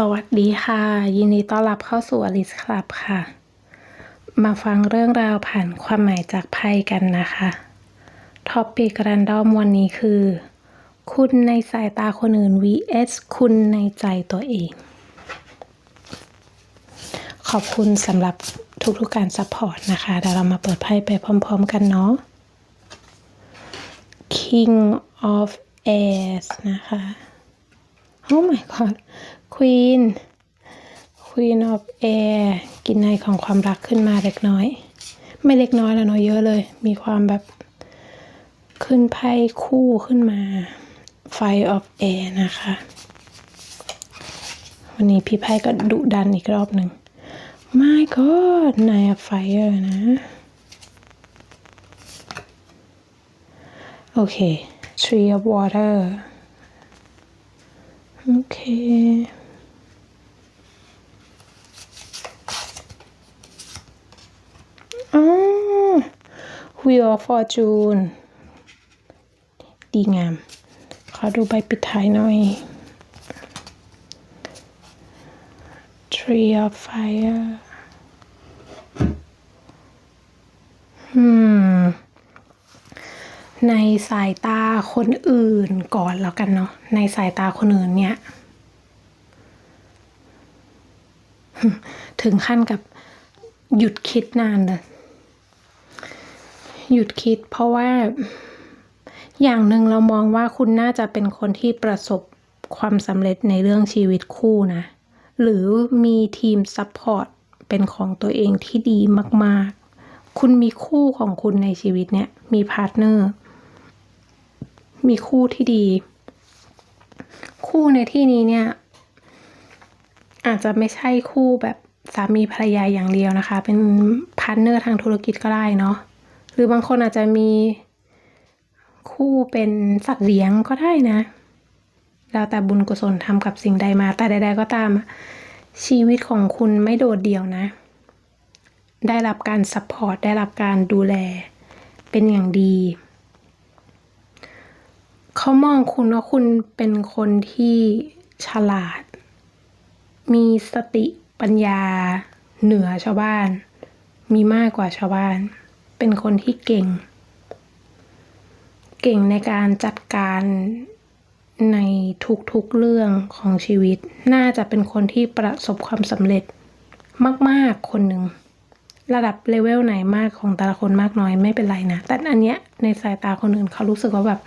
สวัสดีค่ะ ยินดีต้อนรับเข้าสู่อลิสคลับค่ะ มาฟังเรื่องราวผ่านความหมายจากไพ่กันนะคะท็อปปิกรันดอมวันนี้คือ คุณในสายตาคนอื่น vs คุณในใจตัวเอง ขอบคุณสำหรับทุกๆการซัพพอร์ตนะคะเดี๋ยวเรามาเปิดไพ่ไปพร้อม ๆ กันเนาะ King of Airs นะคะ Oh my god Queen Queen of Air กินในของความรักขึ้นมาเล็กน้อย ไม่เล็กน้อยแล้วเนาะเยอะเลย มีความแบบขึ้นไพ่คู่ขึ้นมา Fire of Air นะคะ วันนี้พี่ไพ่ก็ดุดันอีกรอบหนึ่ง My god นาย of Fire นะ โอเค Tree of Water โอเคอ๋อ Wheel of Fortune ดีงาม ขอดูใบปิดท้ายหน่อย Tree of Fire อืม ในสายตาคนอื่นก่อนแล้วกันเนาะในสายตาคนอื่นเนี่ย ถึงขั้นกับหยุดคิดนานเลยหยุดคิดเพราะว่า อย่างหนึ่งเรามองว่าคุณน่าจะเป็นคนที่ประสบความสำเร็จในเรื่องชีวิตคู่นะ หรือมีทีมซัพพอร์ตเป็นของตัวเองที่ดีมาก ๆ คุณมีคู่ของคุณในชีวิตเนี่ย มีพาร์ทเนอร์ มีคู่ที่ดี คู่ในที่นี้เนี่ย อาจจะไม่ใช่คู่แบบสามีภรรยาอย่างเดียวนะคะ เป็นพาร์ทเนอร์ทางธุรกิจก็ได้เนาะหรือบางคนอาจจะมีคู่เป็นสัตว์เลี้ยงก็ได้นะ แล้วแต่บุญกุศลทำกับสิ่งใดมา แต่ใด ๆ ก็ตาม ชีวิตของคุณไม่โดดเดี่ยวนะ ได้รับการซัพพอร์ตได้รับการดูแลเป็นอย่างดี เขามองคุณว่าคุณเป็นคนที่ฉลาด มีสติปัญญาเหนือชาวบ้าน มีมากกว่าชาวบ้าน เป็นคนที่เก่ง เก่งในการจัดการในทุกๆเรื่องของชีวิต น่าจะเป็นคนที่ประสบความสำเร็จมาก ๆ คนหนึ่ง ระดับเลเวลไหนมากของแต่ละคนมากน้อยไม่เป็นไรนะ แต่อันเนี้ยในสายตาคนอื่นเขารู้สึกว่าแบบ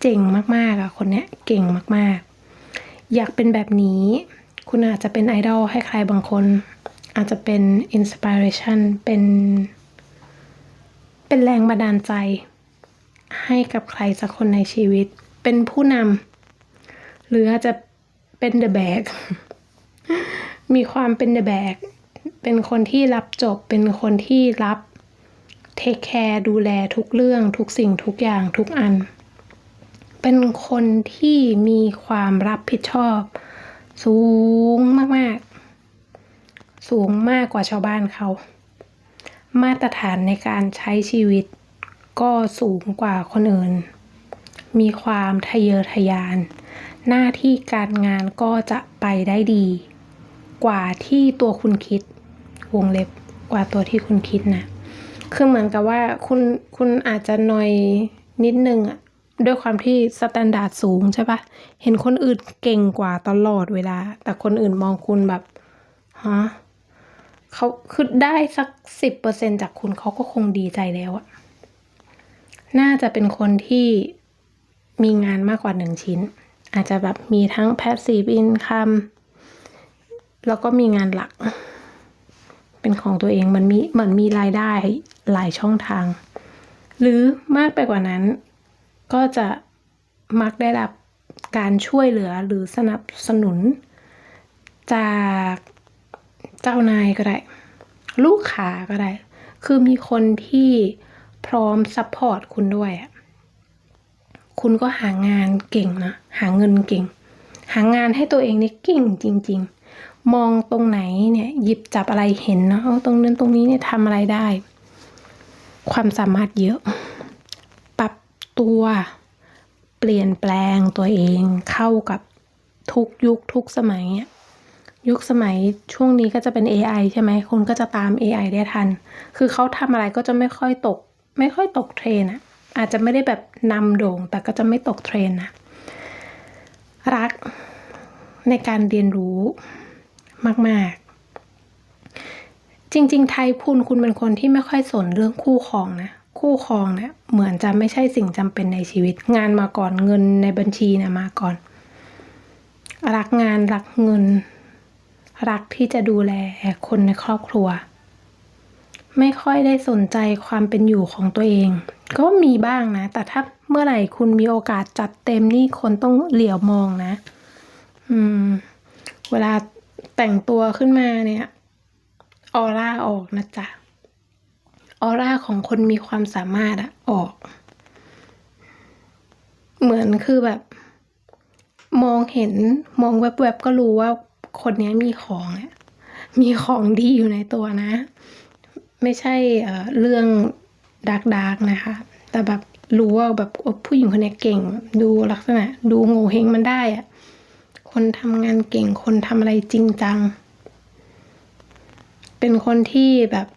เจ๋งมากๆอะคนเนี้ยเก่งมากๆ อยากเป็นแบบนี้ คุณอาจจะเป็นไอดอลให้ใครบางคน อาจจะเป็นอินสปิเรชันเป็น เป็นแรงบันดาลใจ ให้กับใครสักคนในชีวิต เป็นผู้นำหรืออาจจะเป็นเดอะแบกมีความเป็นเดอะแบกเป็นคนที่รับจบเป็นคนที่รับเทคแคร์ดูแลทุกเรื่องทุกสิ่งทุกอย่างทุกอัน เป็นคนที่มีความรับผิดชอบ สูงมากๆ สูงมากกว่าชาวบ้านเขา มาตรฐานในการใช้ชีวิตก็สูงกว่าคนอื่น มีความทะเยอทะยาน หน้าที่การงานก็จะไปได้ดี กว่าที่ตัวคุณคิด วงเล็บกว่าตัวที่คุณคิดนะ คือเหมือนกับว่าคุณคุณอาจจะหนอยนิดนึงอะ ด้วยความที่สแตนดาร์ดสูงใช่ปะเห็นคนอื่นเก่งกว่าตลอดเวลา แต่คนอื่นมองคุณแบบฮะเขาคือได้สักสิบเปอร์เซ็นจากคุณเขาก็คงดีใจแล้วอะน่าจะเป็นคนที่มีงานมากกว่าหนึ่งชิ้น อาจจะแบบมีทั้ง passive income แล้วก็มีงานหลัก เป็นของตัวเองมันมีเหมือนมีรายได้หลายช่องทาง หรือมากไปกว่านั้น ก็จะมักได้รับการช่วยเหลือหรือสนับสนุน จากเจ้านายก็ได้ ลูกค้าก็ได้ คือมีคนที่พร้อมซัพพอร์ตคุณด้วยอะคุณก็หางานเก่งนะ หาเงินเก่ง หางานให้ตัวเองนี่เก่งจริง ๆ มองตรงไหนเนี่ยหยิบจับอะไรเห็นเนาะตรงนั้นตรงนี้เนี่ยทำอะไรได้ ความสามารถเยอะ ตัว เปลี่ยนแปลงตัวเองเข้ากับทุกยุคทุกสมัยเนี่ยยุคสมัยช่วงนี้ก็จะเป็น AI ใช่ไหมคนก็จะตาม AI ได้ทัน คือเขาทำอะไรก็จะไม่ค่อยตก ไม่ค่อยตกเทรนอะอาจจะไม่ได้แบบนำโด่ง แต่ก็จะไม่ตกเทรนนะรักในการเรียนรู้มาก ๆ จริง ๆ ไทยพูนคุณเป็นคนที่ไม่ค่อยสนเรื่องคู่ครองนะ คู่ครองเนี่ยเหมือนจะไม่ใช่สิ่งจำเป็นในชีวิต งานมาก่อนเงินในบัญชีนี่ยมาก่อน รักงานรักเงิน รักที่จะดูแลคนในครอบครัว ไม่ค่อยได้สนใจความเป็นอยู่ของตัวเอง ก็มีบ้างนะ แต่ถ้าเมื่อไหร่คุณมีโอกาสจัดเต็มนี่คนต้องเหลียวมองนะ อืม เวลาแต่งตัวขึ้นมาเนี่ยออร่าออกนะจ๊ะ ออร่าของคนมีความสามารถอะออก เหมือนคือแบบ มองเห็นมองแวบๆก็รู้ว่าคนนี้มีของอะมีของดีอยู่ในตัวนะ ไม่ใช่เรื่องดาร์กดาร์กนะคะ แต่แบบรู้ว่าแบบผู้หญิงคนนี้เก่ง ดูลักษณะ ดูโง่เฮงมันได้อะคนทำงานเก่งคนทำอะไรจริงจัง เป็นคนที่แบบ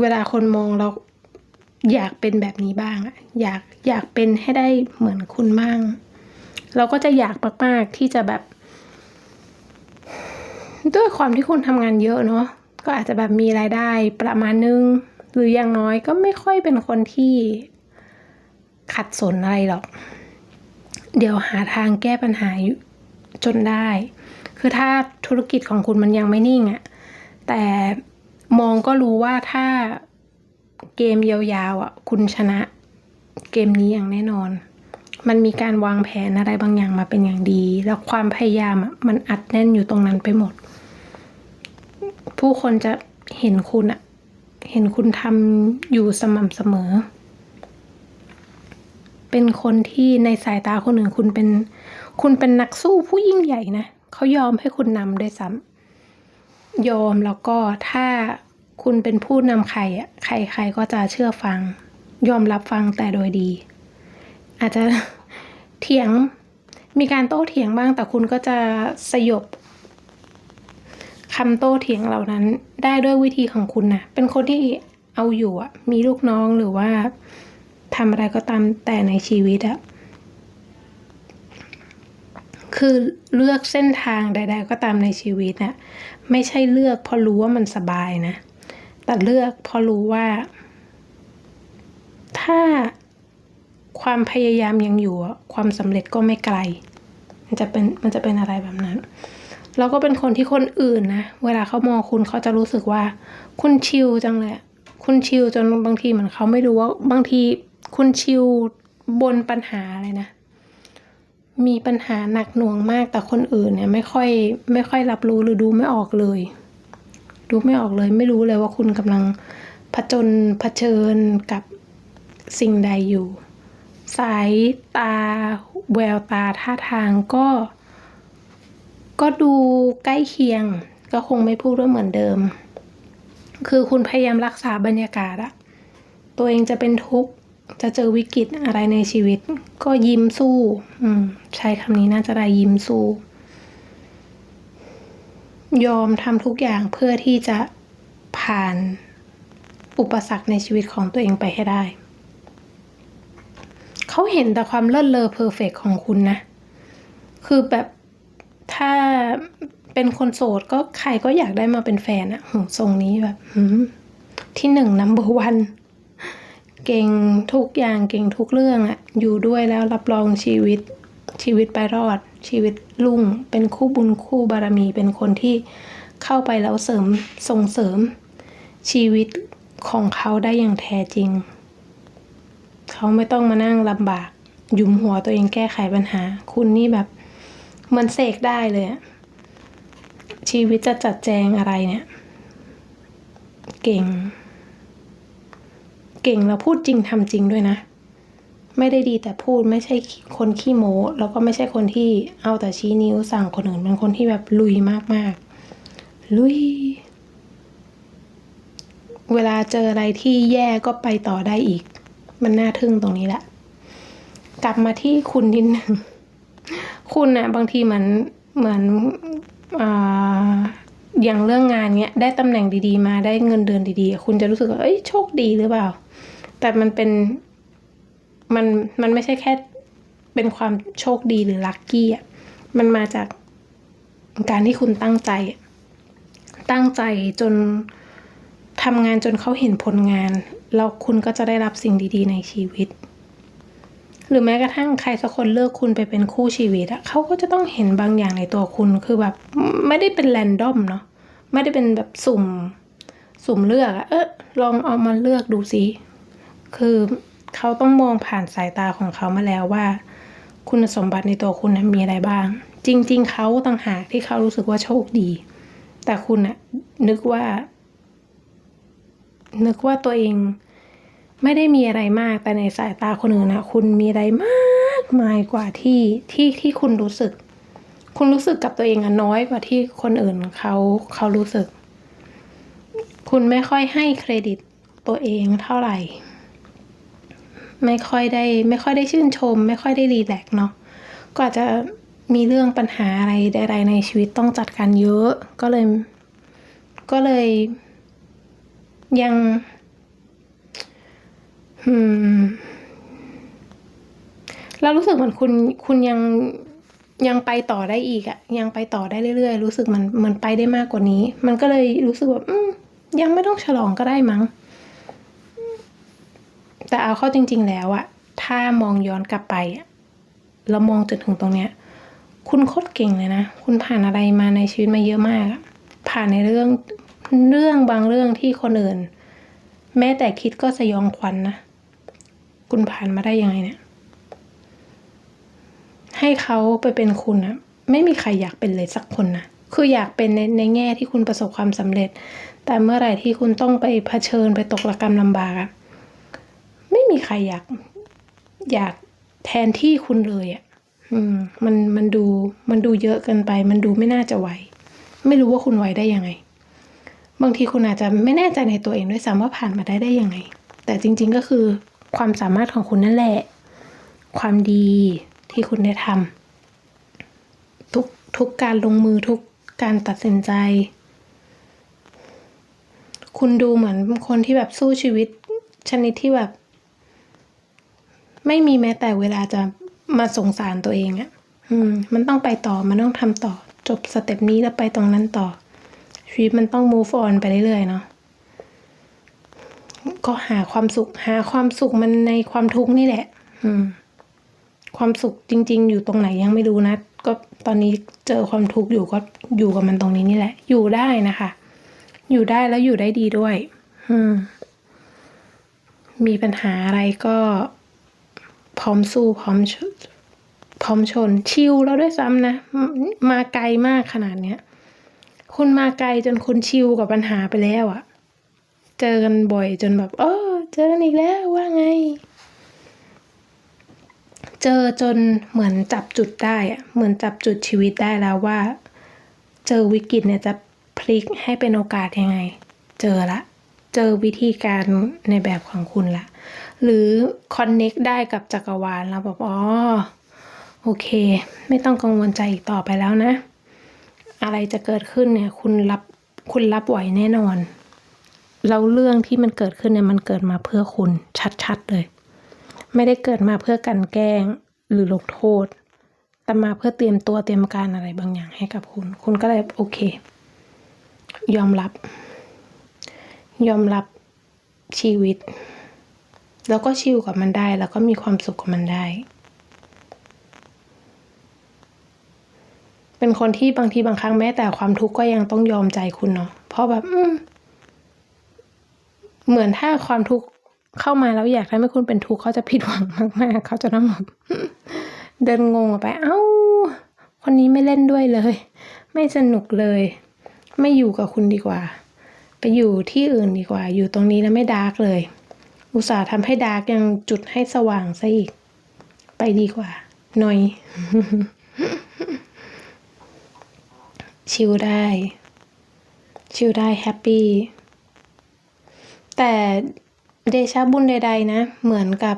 เวลาคนมองเราอยากเป็นแบบนี้บ้างอะอยากอยากเป็นให้ได้เหมือนคุณบ้าง เราก็จะอยากมากๆที่จะแบบ ด้วยความที่คุณทำงานเยอะเนาะก็อาจจะแบบมีรายได้ประมาณนึง หรืออย่างน้อยก็ไม่ค่อยเป็นคนที่ขัดสนอะไรหรอก เดี๋ยวหาทางแก้ปัญหาจนได้ คือถ้าธุรกิจของคุณมันยังไม่นิ่งอะแต่ มองก็รู้ว่าถ้าเกมยาวๆอะ คุณชนะเกมนี้อย่างแน่นอน มันมีการวางแผนอะไรบางอย่างมาเป็นอย่างดี แล้วความพยายามอะมันอัดแน่นอยู่ตรงนั้นไปหมด ผู้คนจะเห็นคุณอะ เห็นคุณทำอยู่สม่ำเสมอ เป็นคนที่ในสายตาคนอื่นคุณเป็น คุณเป็นนักสู้ผู้ยิ่งใหญ่นะเขายอมให้คุณนำด้วยซ้ำ ยอมแล้วก็ถ้าคุณเป็นผู้นำใครอะใครๆก็จะเชื่อฟัง ยอมรับฟังแต่โดยดี อาจจะเถียงมีการโต้เถียงบ้างแต่คุณก็จะสยบคำโต้เถียงเหล่านั้นได้ด้วยวิธีของคุณนะเป็นคนที่เอาอยู่อะ มีลูกน้องหรือว่าทำอะไรก็ตามแต่ในชีวิตอะคือเลือกเส้นทางใด ๆ ก็ตามในชีวิตน่ะ ไม่ใช่เลือกเพราะรู้ว่ามันสบายนะ แต่เลือกเพราะรู้ว่า ถ้าความพยายามยังอยู่ความสำเร็จก็ไม่ไกล มันจะเป็นมันจะเป็นอะไรแบบนั้นแล้วก็เป็นคนที่คนอื่นนะ เวลาเขามองคุณเขาจะรู้สึกว่า คุณชิลจังเลยคุณชิลจนบางทีเหมือนเขาไม่รู้ว่าบางทีคุณชิลบนปัญหาเลยนะ มีปัญหาหนักหน่วงมากแต่คนอื่นเนี่ยไม่ค่อยไม่ค่อยรับรู้หรือดูไม่ออกเลย ดูไม่ออกเลย ไม่รู้เลยว่าคุณกำลังผจญเผชิญกับสิ่งใดอยู่ สายตาแววตาท่าทางก็ ก็ดูใกล้เคียง ก็คงไม่พูดว่าเหมือนเดิม คือคุณพยายามรักษาบรรยากาศอะตัวเองจะเป็นทุกข์ จะเจอวิกฤตอะไรในชีวิต ก็ยิ้มสู้ อืม ใช้คำนี้น่าจะได้ยิ้มสู้ ยอมทำทุกอย่างเพื่อที่จะผ่านอุปสรรคในชีวิตของตัวเองไปให้ได้ เขาเห็นแต่ความเลิศเลอเพอร์เฟกของคุณนะ คือแบบถ้าเป็นคนโสดก็ใครก็อยากได้มาเป็นแฟนอะหูทรงนี้แบบที่หนึ่งนัมเบอร์วัน เก่งทุกอย่างเก่งทุกเรื่องอะอยู่ด้วยแล้วรับรองชีวิตชีวิตไปรอด ชีวิตรุ่งเป็นคู่บุญคู่บารมี เป็นคนที่เข้าไปแล้วเสริมส่งเสริม ชีวิตของเขาได้อย่างแท้จริง เขาไม่ต้องมานั่งลำบากหยุมหัวตัวเองแก้ไขปัญหา คุณนี่แบบมันเสกได้เลยอะชีวิตจะจัดแจงอะไรเนี่ย เก่ง เก่งแล้วพูดจริงทำจริงด้วยนะ ไม่ได้ดีแต่พูดไม่ใช่คนขี้โม้ แล้วก็ไม่ใช่คนที่เอาแต่ชี้นิ้วสั่งคนอื่นเป็นคนที่แบบลุยมากๆ ลุย เวลาเจออะไรที่แย่ก็ไปต่อได้อีก มันน่าทึ่งตรงนี้แหละ กลับมาที่คุณนิดนึงคุณน่ะบางทีเหมือนเหมือนออย่างเรื่องงานเนี้ยได้ตำแหน่งดีๆ มาได้เงินเดือนดีๆ คุณจะรู้สึกว่าเอ้ยโชคดีหรือเปล่า แต่มันเป็นมันมันไม่ใช่แค่เป็นความโชคดีหรือลัคกี้อะมันมาจากการที่คุณตั้งใจ ตั้งใจจนทำงานจนเขาเห็นผลงาน แล้วคุณก็จะได้รับสิ่งดี ๆ ในชีวิต หรือแม้กระทั่งใครสักคนเลือกคุณไปเป็นคู่ชีวิตอะเขาก็จะต้องเห็นบางอย่างในตัวคุณคือแบบไม่ได้เป็นแรนดอมเนาะไม่ได้เป็นแบบสุ่ม สุ่มเลือกอะเออลองเอามาเลือกดูสิ คือเขาต้องมองผ่านสายตาของเขามาแล้วว่า คุณสมบัติในตัวคุณนะมีอะไรบ้าง จริง ๆ เขาต่างหากที่เขารู้สึกว่าโชคดี แต่คุณอะนึกว่า นึกว่าตัวเองไม่ได้มีอะไรมาก แต่ในสายตาคนอื่นนะคุณมีอะไรมากมายกว่าที่ที่ที่คุณรู้สึก คุณรู้สึกกับตัวเองอะน้อยกว่าที่คนอื่นเขาเขารู้สึก คุณไม่ค่อยให้เครดิตตัวเองเท่าไหร่ ไม่ค่อยได้ไม่ค่อยได้ชื่นชม ไม่ค่อยได้รีแลกซ์เนาะก็อาจจะมีเรื่องปัญหาอะไรใดๆในชีวิตต้องจัดการเยอะก็เลย ก็เลย ยังอืมเรารู้สึกเหมือนคุณคุณยังยังไปต่อได้อีกอะยังไปต่อได้เรื่อยๆ รู้สึกมันมันไปได้มากกว่านี้ มันก็เลยรู้สึกว่าอืมยังไม่ต้องฉลองก็ได้มั้ง แต่เอาเข้าจริง ๆ แล้วอะถ้ามองย้อนกลับไปเรามองจนถึงตรงเนี้ย คุณโคตรเก่งเลยนะ คุณผ่านอะไรมาในชีวิตมาเยอะมาก ผ่านในเรื่องเรื่องบางเรื่องที่คนอื่น แม้แต่คิดก็สยองขวัญนนะ คุณผ่านมาได้ยังไงเนี่ย ให้เขาไปเป็นคุณนะไม่มีใครอยากเป็นเลยสักคนนะคืออยากเป็นในในแง่ที่คุณประสบความสำเร็จ แต่เมื่อไหร่ที่คุณต้องไปเผชิญไปตกระกรรมลำบากอะ ไม่มีใครอยาก อยากแทนที่คุณเลยอะอืมมันมันดูมันดูเยอะเกินไป มันดูไม่น่าจะไหวไม่รู้ว่าคุณไหวได้ยังไง บางทีคุณอาจจะไม่แน่ใจในตัวเองด้วยซ้ำว่าผ่านมาได้ได้ยังไง แต่จริง ๆก็คือความสามารถของคุณนั่นแหละ ความดีที่คุณได้ทำทุกทุกการลงมือทุกการตัดสินใจ คุณดูเหมือนคนที่แบบสู้ชีวิตชนิดที่แบบ ไม่มีแม้แต่เวลาจะมาสงสารตัวเองอะ่ะอืม มันต้องไปต่อ มันต้องทำต่อ จบสเต็ปนี้แล้วไปตรงนั้นต่อ ชีวิตมันต้อง move on ไปเรื่อยๆเนาะ ก็หาความสุข หาความสุขมันในความทุกข์นี่แหละ อืม ความสุขจริง ๆ อยู่ตรงไหนยังไม่รู้นะ ก็ตอนนี้เจอความทุกข์อยู่ก็อยู่กับมันตรงนี้นี่แหละ อยู่ได้นะคะ อยู่ได้แล้วอยู่ได้ดีด้วย อืม มีปัญหาอะไรก็ พร้อมสู้พร้อมชพร้อมชน ชิลแล้วด้วยซ้ำนะ มาไกลมากขนาดเนี้ยคุณมาไกลจนคุณชิลกับปัญหาไปแล้วอะเจอกันบ่อยจนแบบเออเจอกันอีกแล้วว่าไง เจอจนเหมือนจับจุดได้อะเหมือนจับจุดชีวิตได้แล้วว่า เจอวิกฤตเนี่ยจะพลิกให้เป็นโอกาสยังไง เจอละ เจอวิธีการในแบบของคุณละ หรือคอนเน็กได้กับจักรวาลแล้วแบบอ๋อโอเค ไม่ต้องกังวลใจอีกต่อไปแล้วนะ อะไรจะเกิดขึ้นเนี่ย คุณรับคุณรับไหวแน่นอนแล้วเรื่องที่มันเกิดขึ้นเนี่ยมันเกิดมาเพื่อคุณชัดๆเลย ไม่ได้เกิดมาเพื่อกันแกล้งหรือลงโทษ แต่มาเพื่อเตรียมตัวเตรียมการอะไรบางอย่างให้กับคุณ คุณก็เลยโอเค ยอมรับ ยอมรับชีวิต แล้วก็ชิลกับมันได้ แล้วก็มีความสุขกับมันได้ เป็นคนที่บางทีบางครั้งแม้แต่ความทุกข์ก็ยังต้องยอมใจคุณเนาะเพราะแบบอืเหมือนถ้าความทุกข์เข้ามาแล้วอยากให้ไม่คุณเป็นทุกข์เขาจะผิดหวังมากๆเขาจะต้องแบบเดินงงออกไป เอ้า คนนี้ไม่เล่นด้วยเลย ไม่สนุกเลย ไม่อยู่กับคุณดีกว่า ไปอยู่ที่อื่นดีกว่า อยู่ตรงนี้แล้วไม่ดาร์กเลย อุตส่าห์ทำให้ดาร์กยังจุดให้สว่างซะอีก ไปดีกว่า หน่อย ชิลได้ ชิลได้แฮปปี้ แต่เดชะบุญใด ๆ นะ เหมือนกับ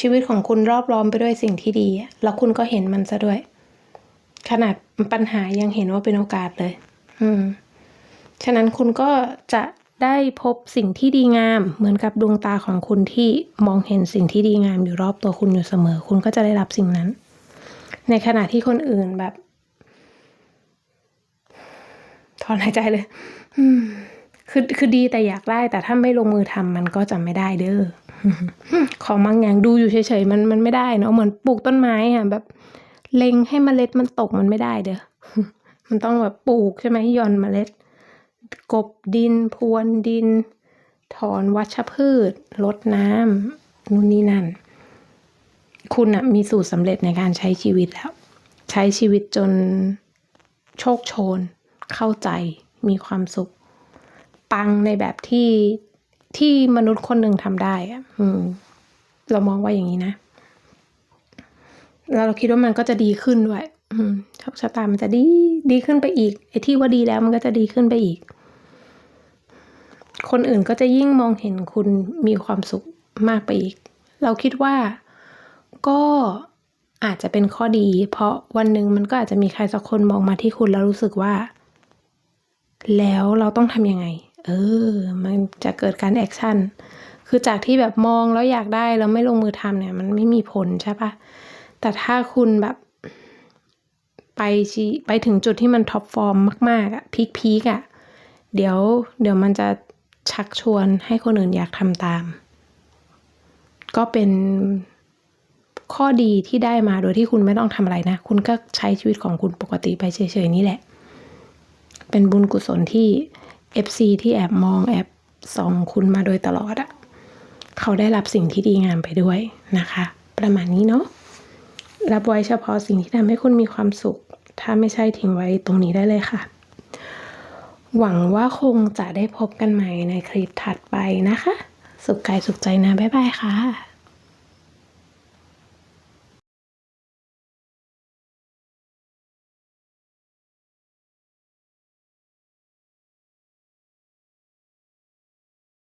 ชีวิตของคุณรอบล้อมไปด้วยสิ่งที่ดี แล้วคุณก็เห็นมันซะด้วย ขนาดปัญหายังเห็นว่าเป็นโอกาสเลย อืม ฉะนั้นคุณก็จะได้พบสิ่งที่ดีงาม เหมือนกับดวงตาของคุณที่มองเห็นสิ่งที่ดีงามอยู่รอบตัวคุณอยู่เสมอ คุณก็จะได้รับสิ่งนั้น ในขณะที่คนอื่นแบบถอนหายใจเลยคือคือดีแต่อยากได้แต่ถ้าไม่ลงมือทำมันก็จะไม่ได้เด้อของบางอย่างดูอยู่เฉยๆมันมันไม่ได้เนอะเหมือนปลูกต้นไม้อะแบบ เล็งให้เมล็ดมันตกมันไม่ได้เด้อมันต้องแบบปลูกใช่ไหมหย่อนเมล็ด กบดิน พรวนดิน ถอนวัชพืชลดน้ำนู่นนี่นั่น คุณอะมีสูตรสำเร็จในการใช้ชีวิตแล้ว ใช้ชีวิตจนโชคโชน เข้าใจมีความสุข ปังในแบบที่ที่มนุษย์คนหนึ่งทำได้อะอืมเรามองว่าอย่างนี้นะแล้วเราคิดว่ามันก็จะดีขึ้นด้วยโชคชะตามันจะดีดีขึ้นไปอีกไอ้ที่ว่าดีแล้วมันก็จะดีขึ้นไปอีก คนอื่นก็จะยิ่งมองเห็นคุณมีความสุขมากไปอีก เราคิดว่าก็อาจจะเป็นข้อดี เพราะวันหนึ่งมันก็อาจจะมีใครสักคนมองมาที่คุณแล้วรู้สึกว่า แล้วเราต้องทำยังไง เออ มันจะเกิดการแอคชั่น คือจากที่แบบมองแล้วอยากได้แล้วไม่ลงมือทำเนี่ย มันไม่มีผลใช่ปะแต่ถ้าคุณแบบไปชีไปถึงจุดที่มันท็อปฟอร์มมากๆอะพีคพีกอะเดี๋ยวเดี๋ยวมันจะ ชักชวนให้คนอื่นอยากทำตาม ก็เป็นข้อดีที่ได้มาโดยที่คุณไม่ต้องทำอะไรนะ คุณก็ใช้ชีวิตของคุณปกติไปเฉยๆนี่แหละ เป็นบุญกุศลที่ FC ที่แอบมองแอบส่องคุณมาโดยตลอดอะเขาได้รับสิ่งที่ดีงามไปด้วยนะคะ ประมาณนี้เนาะรับไว้เฉพาะสิ่งที่ทำให้คุณมีความสุข ถ้าไม่ใช่ทิ้งไว้ตรงนี้ได้เลยค่ะ หวังว่าคงจะได้พบกันใหม่ในคลิปถัดไปนะคะ สุขกายสุขใจนะ บ๊ายบายค่ะ